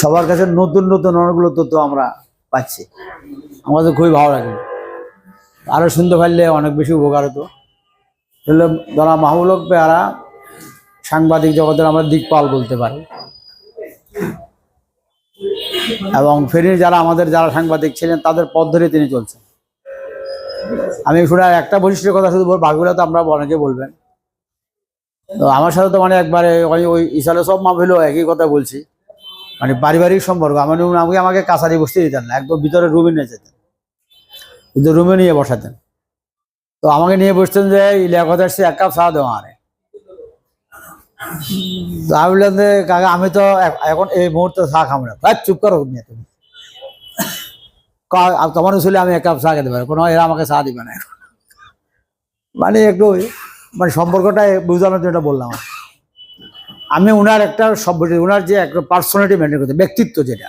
সবার কাছে নতুন নতুন অনেকগুলো তথ্য আমরা পাচ্ছি। আমাদের খুবই ভালো লাগে। আরও শুনতে পারলে অনেক বেশি উপকার হতো। ধরা মাহমুলক পেয়ারা সাংবাদিক জগতের আমরা দিকপাল বলতে পারি। এবং ফেরির যারা আমাদের যারা সাংবাদিক ছিলেন, তাদের পথ ধরে তিনি চলছেন। আমি শুনে একটা বৈশিষ্ট্যের কথা শুধু বাকিগুলো তো আমরা অনেকে বলবেন। তো আমার সাথে তো মানে একবারে ওই ইসালে সব মাহফিলও একই কথা বলছি। মানে পারিবারিক সম্পর্ক, আমার আমাকে আমাকে কাছারি বসতে দিতেন না, একদম ভিতরে রুমে নিয়ে যেতেন। কিন্তু রুমে নিয়ে বসাতেন। তো আমাকে নিয়ে বসতেন যে ইলিয়াকত আসছে এক কাপ চা দেওয়া আরে আমি বললাম যে, কাকা, আমি তো এখন এই মুহূর্তে চা খাব না। ভাই, চুপ করো নিয়ে তুমি তোমার উসুলে আমি এক কাপ চা খেতে পারি কোনো, এরা আমাকে চা দিবে না। মানে একটু মানে সম্পর্কটা বোঝানোর জন্য বললাম। আমি ওনার একটা সভ্য ওনার যে একটা পার্সোনালিটি মেনটেন করতে, ব্যক্তিত্ব যেটা।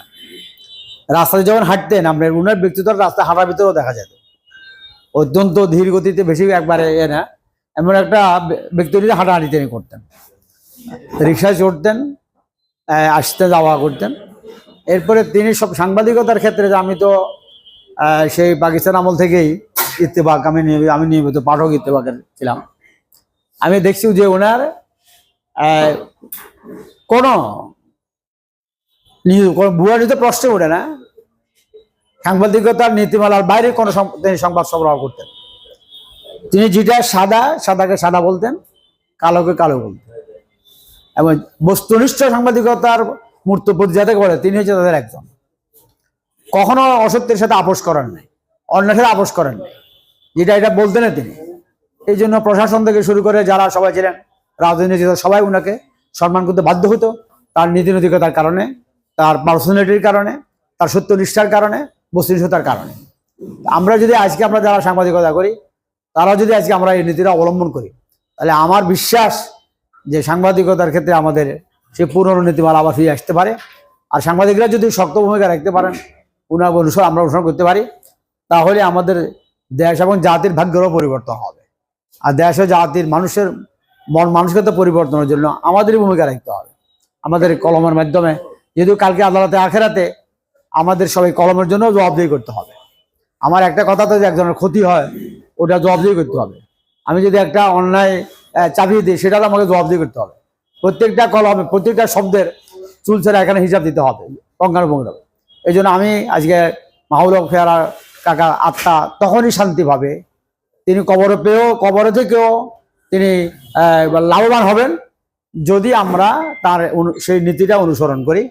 রাস্তায় যখন হাঁটতেন আমরা ওনার ব্যক্তিত্ব রাস্তায় হাঁটার ভিতরেও দেখা যেত। অত্যন্ত ধীর গতিতে বেশি একবারে এ না, এমন একটা ব্যক্তিত্ব হাঁটাহাঁটি তিনি করতেন। রিক্সায় চড়তেন আসতে যাওয়া করতেন। এরপরে তিনি সব সাংবাদিকতার ক্ষেত্রে যে আমি তো সেই পাকিস্তান আমল থেকেই ইত্তেফাক আমি আমি নিয়মিত পাঠক ইত্তেফাকের ছিলাম। আমি দেখছি যে ওনার কোনো ভুয়া নিতে প্রশ্ন ওঠে না, সাংবাদিকতার নীতিমালার বাইরে কোনো তিনি সংবাদ সরবরাহ করতেন। তিনি যেটা সাদা, সাদাকে সাদা বলতেন, কালোকে কালো বলতেন। এবং বস্তুনিষ্ঠ সাংবাদিকতার মূর্ত যাদেরকে বলে তিনি হচ্ছে তাদের একজন। কখনো অসত্যের সাথে আপোষ করেন নাই, অন্যের সাথে আপোষ করেন নাই। যেটা এটা বলতেন না তিনি। এই জন্য প্রশাসন থেকে শুরু করে যারা সবাই ছিলেন রাজনীতি সবাই ওনাকে সম্মান করতে বাধ্য হতো। তার নীতি নৈতিকতার কারণে, তার পার্সোনালিটির কারণে, তার সত্যনিষ্ঠার কারণে, বস্তুনিষ্ঠতার কারণে। আমরা যদি আজকে আমরা যারা সাংবাদিকতা করি তারা যদি আজকে আমরা এই নীতিটা অবলম্বন করি, তাহলে আমার বিশ্বাস যে সাংবাদিকতার ক্ষেত্রে আমাদের সে পুরনো নীতিমালা আবার ফিরে আসতে পারে। আর সাংবাদিকরা যদি শক্ত ভূমিকা রাখতে পারেন, উনার অনুসরণ আমরা অনুসরণ করতে পারি, তাহলে আমাদের দেশ এবং জাতির ভাগ্যেরও পরিবর্তন হবে। আর দেশ ও জাতির মানুষের মন মানসিকতা পরিবর্তনের জন্য আমাদেরই ভূমিকা রাখতে হবে। আমাদের কলমের মাধ্যমে, যেহেতু কালকে আদালতে, আখেরাতে আমাদের সবাই কলমের জন্য জবাবদিহি করতে হবে। আমার একটা কথা তো যে একজনের ক্ষতি হয়, ওটা জবাবদিহি করতে হবে। আমি যদি একটা অন্যায় চাপিয়ে দিই, সেটা আমাকে জবাবদিহি করতে হবে। প্রত্যেকটা কলমে, প্রত্যেকটা শব্দের চুল ছেড়া এখানে হিসাব দিতে হবে পঙ্গানুপঙ্গ এই জন্য আমি আজকে মাহুল খেয়ারা কাকা আত্মা তখনই শান্তি পাবে তিনি কবরে পেয়েও, কবরে থেকেও তিনি লাভবান হবেন যদি আমরা তার সেই নীতিটা অনুসরণ করি।